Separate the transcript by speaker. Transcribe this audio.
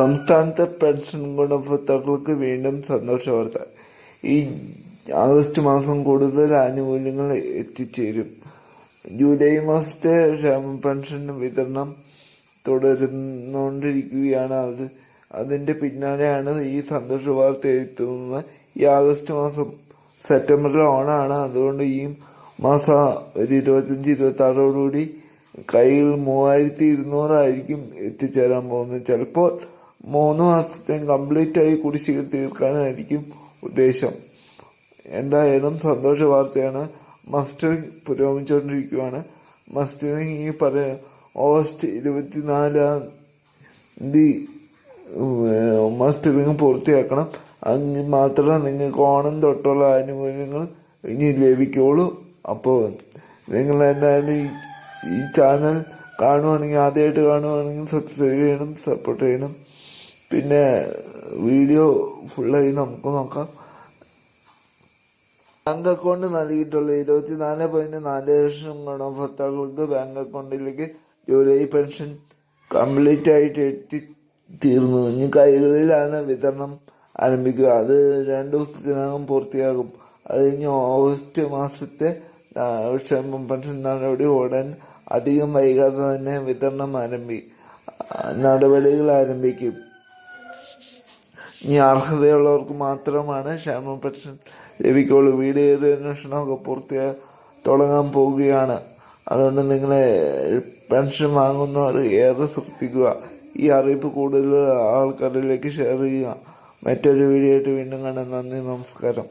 Speaker 1: സംസ്ഥാനത്തെ പെൻഷൻ ഗുണഭോക്താക്കൾക്ക് വീണ്ടും സന്തോഷ വാർത്ത ഈ ആഗസ്റ്റ് മാസം കൂടുതൽ ആനുകൂല്യങ്ങൾ എത്തിച്ചേരും. ജൂലൈ മാസത്തെ ക്ഷേമ പെൻഷൻ വിതരണം തുടരുന്നുകൊണ്ടിരിക്കുകയാണ് അത് അതിന്റെ പിന്നാലെയാണ് ഈ സന്തോഷ വാർത്ത എത്തുന്നത്. ഈ ആഗസ്റ്റ് മാസം സെപ്റ്റംബറിൽ ഓണാണ്. അതുകൊണ്ട് ഈ മാസം ഒരു ഇരുപത്തഞ്ച് ഇരുപത്തി ആറോടുകൂടി കയ്യിൽ മൂവായിരത്തി ഇരുന്നൂറായിരിക്കും എത്തിച്ചേരാൻ പോകുന്നത്. ചിലപ്പോൾ മൂന്ന് മാസത്തെ കംപ്ലീറ്റ് ആയി കുടിശ്ശിക തീർക്കാനായിരിക്കും ഉദ്ദേശം. എന്തായാലും സന്തോഷ വാർത്തയാണ്. മസ്റ്ററിംഗ് പുരോഗമിച്ചുകൊണ്ടിരിക്കുകയാണ് മസ്റ്ററിംഗ് ഈ പറയ ഓഗസ്റ്റ് ഇരുപത്തിനാലാം തീയതി മസ്റ്ററിംഗ് പൂർത്തിയാക്കണം. അങ്ങ് മാത്രമേ നിങ്ങൾക്ക് ഓണം തൊട്ടുള്ള ആനുകൂല്യങ്ങൾ ഇനി ലഭിക്കുള്ളൂ. അപ്പോൾ നിങ്ങൾ എന്തായാലും ഈ ചാനൽ കാണുവാണെങ്കിൽ ആദ്യമായിട്ട് കാണുവാണെങ്കിൽ സബ്സ്ക്രൈബ് ചെയ്യണം സപ്പോർട്ട് ചെയ്യണം. പിന്നെ വീഡിയോ ഫുള്ളായി നമുക്ക് നോക്കാം. ബാങ്ക് അക്കൗണ്ട് നൽകിയിട്ടുള്ള ഇരുപത്തിനാല് പോയിന്റ് നാല് ലക്ഷം ഗുണഭോക്താക്കൾക്ക് ബാങ്ക് അക്കൗണ്ടിലേക്ക് ജൂലൈ പെൻഷൻ കംപ്ലീറ്റ് ആയിട്ട് എത്തി തീർന്നു ഇനി കൈകളിലാണ് വിതരണം ആരംഭിക്കുക. അത് രണ്ടു ദിവസത്തിനകം പൂർത്തിയാകും. അത് കഴിഞ്ഞ് ഓഗസ്റ്റ് മാസത്തെ ക്ഷേമം പെൻഷൻ നടപടി ഉടൻ അധികം വൈകാതെ തന്നെ വിതരണം ആരംഭി നടപടികൾ ആരംഭിക്കും. ഇനി അർഹതയുള്ളവർക്ക് മാത്രമാണ് ക്ഷേമ പെൻഷൻ ലഭിക്കുള്ളൂ വീട് കയറി അന്വേഷണമൊക്കെ പൂർത്തിയാ തുടങ്ങാൻ പോവുകയാണ്. അതുകൊണ്ട് നിങ്ങളെ പെൻഷൻ വാങ്ങുന്നവർ ഏറെ ശ്രദ്ധിക്കുക. ഈ അറിയിപ്പ് കൂടുതൽ ആൾക്കാരിലേക്ക് ഷെയർ ചെയ്യുക. മറ്റൊരു വീഡിയോ ആയിട്ട് വീണ്ടും കാണാം. നന്ദി നമസ്കാരം.